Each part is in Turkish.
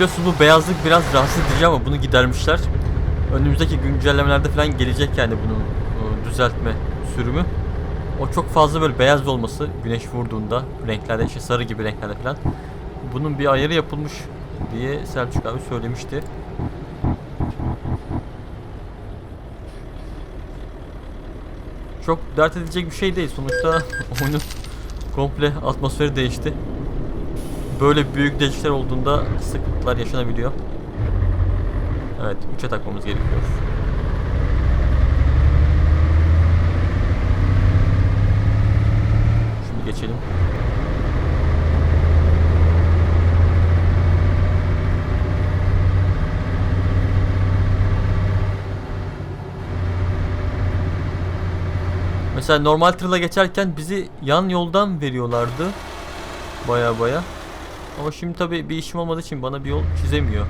Biliyorsunuz bu beyazlık biraz rahatsız edici ama bunu gidermişler. Önümüzdeki güncellemelerde falan gelecek yani bunun e, düzeltme sürümü. O çok fazla böyle beyaz olması güneş vurduğunda renklerde işte sarı gibi renklerde falan. Bunun bir ayarı yapılmış diye Selçuk abi söylemişti. Çok dert edilecek bir şey değil sonuçta oyunun komple atmosferi değişti. Böyle büyük değişiklikler olduğunda sıkıntılar yaşanabiliyor. Evet, 3'e takmamız gerekiyor. Şimdi geçelim. Mesela normal tırla geçerken bizi yan yoldan veriyorlardı. Baya baya. Ama şimdi tabii bir işim olmadığı için bana bir yol çizemiyor.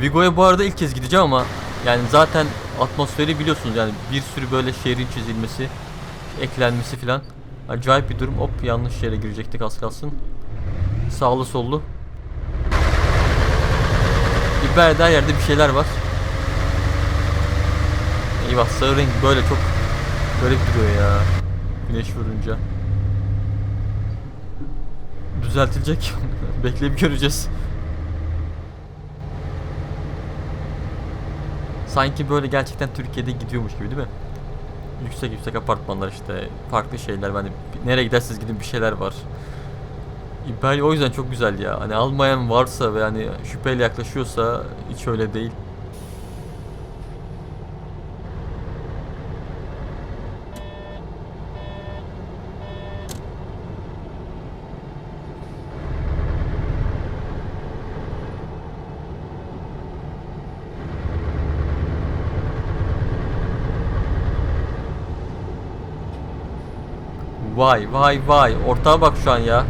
Vigo'ya bu arada ilk kez gideceğim ama yani zaten atmosferi biliyorsunuz yani bir sürü böyle şehrin çizilmesi, eklenmesi filan. Acayip bir durum. Hop yanlış yere girecektik az kalsın. Sağlı sollu. İber her yerde bir şeyler var. Eyvah sarı renk böyle çok garip duruyor ya. Güneş vurunca. Düzeltilecek. Bekleyip göreceğiz. Sanki böyle gerçekten Türkiye'de gidiyormuş gibi değil mi? Yüksek yüksek apartmanlar işte farklı şeyler hani nereye giderseniz gidin bir şeyler var. İberya o yüzden çok güzel ya. Hani almayan varsa ve hani şüpheyle yaklaşıyorsa hiç öyle değil. Vay vay vay. Ortağa bak şu an ya.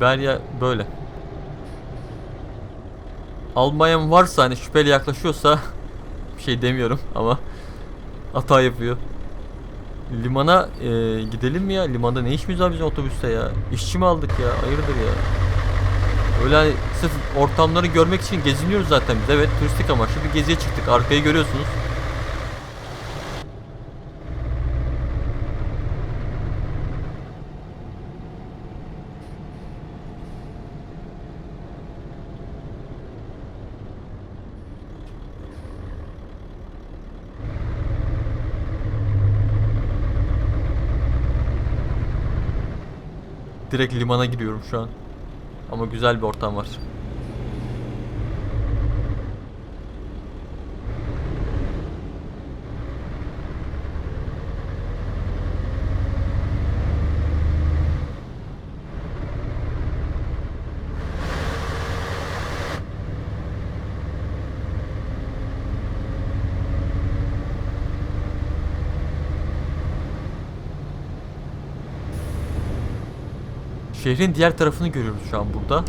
Berya böyle. Almayan varsa hani şüpheli yaklaşıyorsa bir şey demiyorum ama hata yapıyor. Limana e, gidelim mi ya? Limanda ne işimiz var bizim otobüste ya? İşçi mi aldık ya? Hayırdır ya? Öyle hani sırf ortamları görmek için geziniyoruz zaten biz. Evet turistik amaçlı bir geziye çıktık. Arkayı görüyorsunuz. Direkt limana giriyorum şu an. Ama güzel bir ortam var. Şehrin diğer tarafını görüyoruz şu an burada.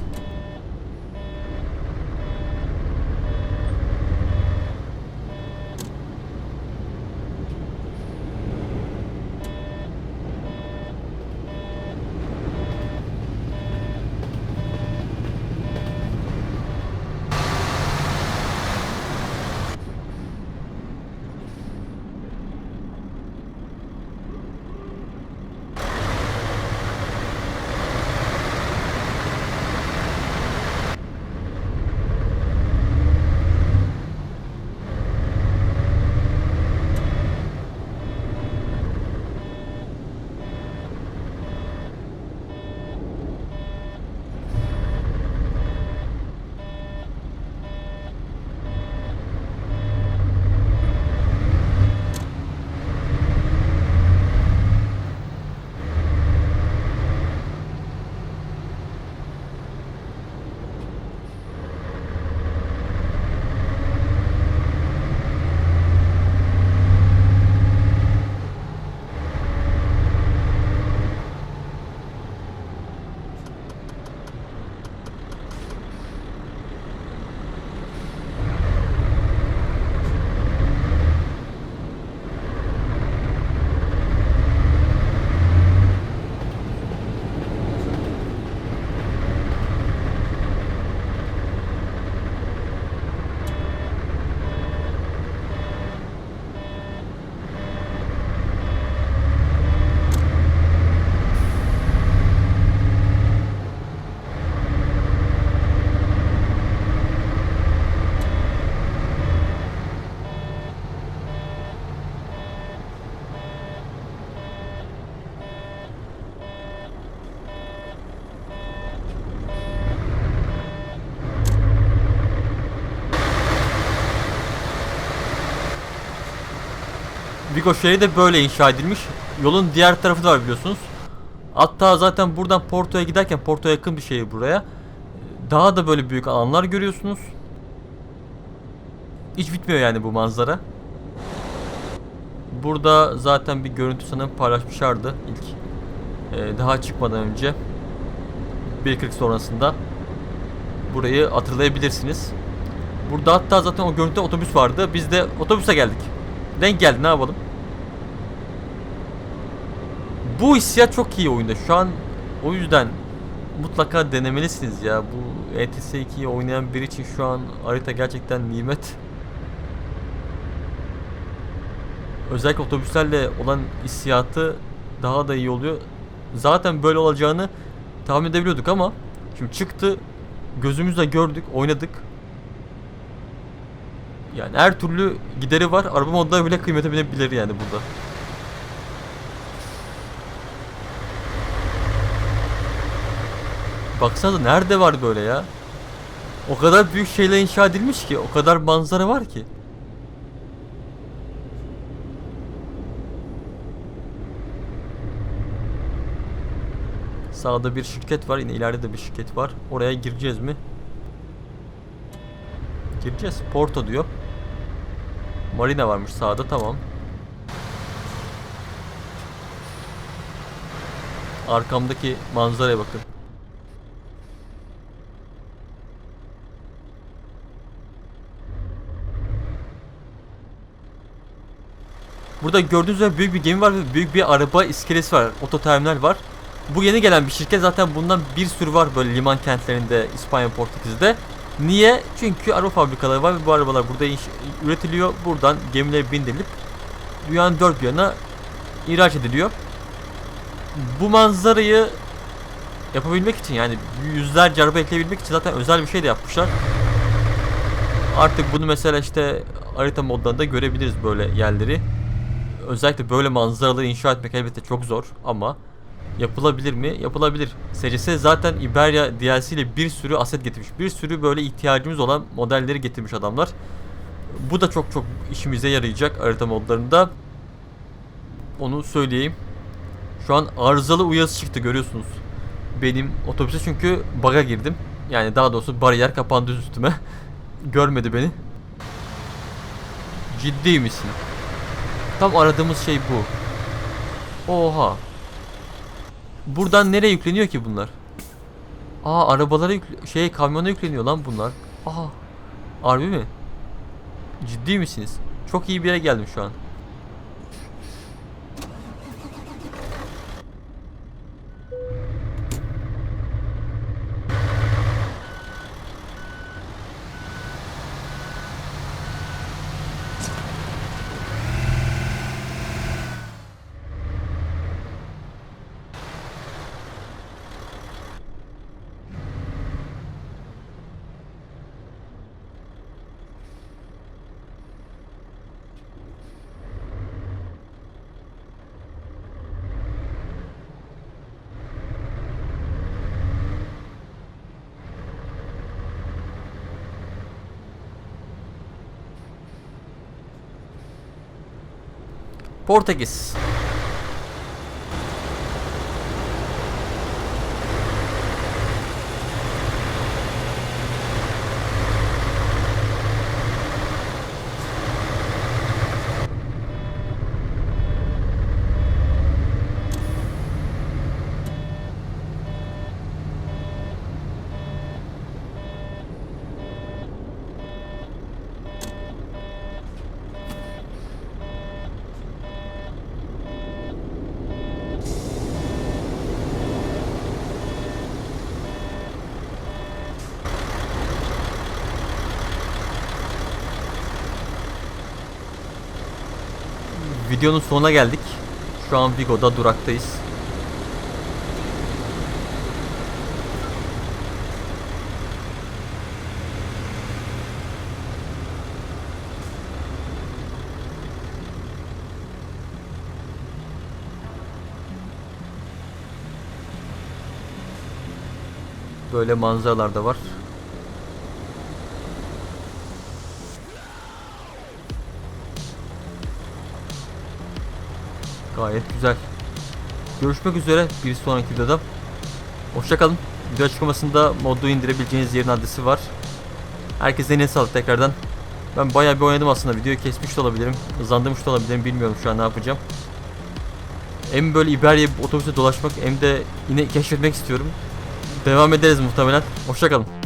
Vigo şehri de böyle inşa edilmiş. Yolun diğer tarafı da var biliyorsunuz. Hatta zaten buradan Porto'ya giderken Porto'ya yakın bir şehir buraya. Daha da böyle büyük alanlar görüyorsunuz. Hiç bitmiyor yani bu manzara. Burada zaten bir görüntü sanırım paylaşmışlardı ilk. Ee, daha çıkmadan önce. 1.40 sonrasında. Burayı hatırlayabilirsiniz. Burada hatta zaten o görüntüde otobüs vardı. Biz de otobüse geldik. Denk geldi ne yapalım. Bu hissiyat çok iyi oyunda. Şu an o yüzden mutlaka denemelisiniz ya. Bu ETS 2'yi oynayan biri için şu an harita gerçekten nimet. Özellikle otobüslerle olan hissiyatı daha da iyi oluyor. Zaten böyle olacağını tahmin edebiliyorduk ama şimdi çıktı gözümüzle gördük, oynadık. Yani her türlü gideri var. Araba modları bile kıymete binebilir yani burada. Baksanıza nerede var böyle ya? O kadar büyük şeyler inşa edilmiş ki, o kadar manzara var ki. Sağda bir şirket var, yine ileride de bir şirket var. Oraya gireceğiz mi? Gireceğiz. Porto diyor. Marina varmış sağda, tamam. Arkamdaki manzaraya bakın. Burada gördüğünüz gibi büyük bir gemi var ve büyük bir araba iskelesi var. Ototerminal var. Bu yeni gelen bir şirket zaten bundan bir sürü var böyle liman kentlerinde İspanya Portekiz'de. Niye? Çünkü araba fabrikaları var ve bu arabalar burada inş- üretiliyor. Buradan gemiler bindirilip dünyanın dört bir yanına ihraç ediliyor. Bu manzarayı yapabilmek için yani yüzlerce araba ekleyebilmek için zaten özel bir şey de yapmışlar. Artık bunu mesela işte harita modlarında görebiliriz böyle yerleri. Özellikle böyle manzaraları inşa etmek elbette çok zor ama yapılabilir mi? Yapılabilir. SCS zaten Iberia DLC ile bir sürü aset getirmiş. Bir sürü böyle ihtiyacımız olan modelleri getirmiş adamlar. Bu da çok çok işimize yarayacak harita modlarında. Onu söyleyeyim. Şu an arızalı uyarısı çıktı görüyorsunuz. Benim otobüse çünkü baga girdim. Yani daha doğrusu bariyer kapandı üstüme. Görmedi beni. Ciddi misin? Tam aradığımız şey bu. Oha. Buradan nereye yükleniyor ki bunlar? Aa arabalara yükle şey kamyona yükleniyor lan bunlar. Aha. Harbi mi? Ciddi misiniz? Çok iyi bir yere geldim şu an. Portekiz. Videonun sonuna geldik. Şu an Vigo'da duraktayız. Böyle manzaralar da var. Gayet güzel. Görüşmek üzere bir sonraki videoda. Hoşçakalın. Video açıklamasında modu indirebileceğiniz yerin adresi var. Herkese eline sağlık tekrardan. Ben bayağı bir oynadım aslında. Videoyu kesmiş de olabilirim. Hızlandırmış da olabilirim. Bilmiyorum şu an ne yapacağım. Hem böyle İberya otobüse dolaşmak hem de yine keşfetmek istiyorum. Devam ederiz muhtemelen. Hoşçakalın.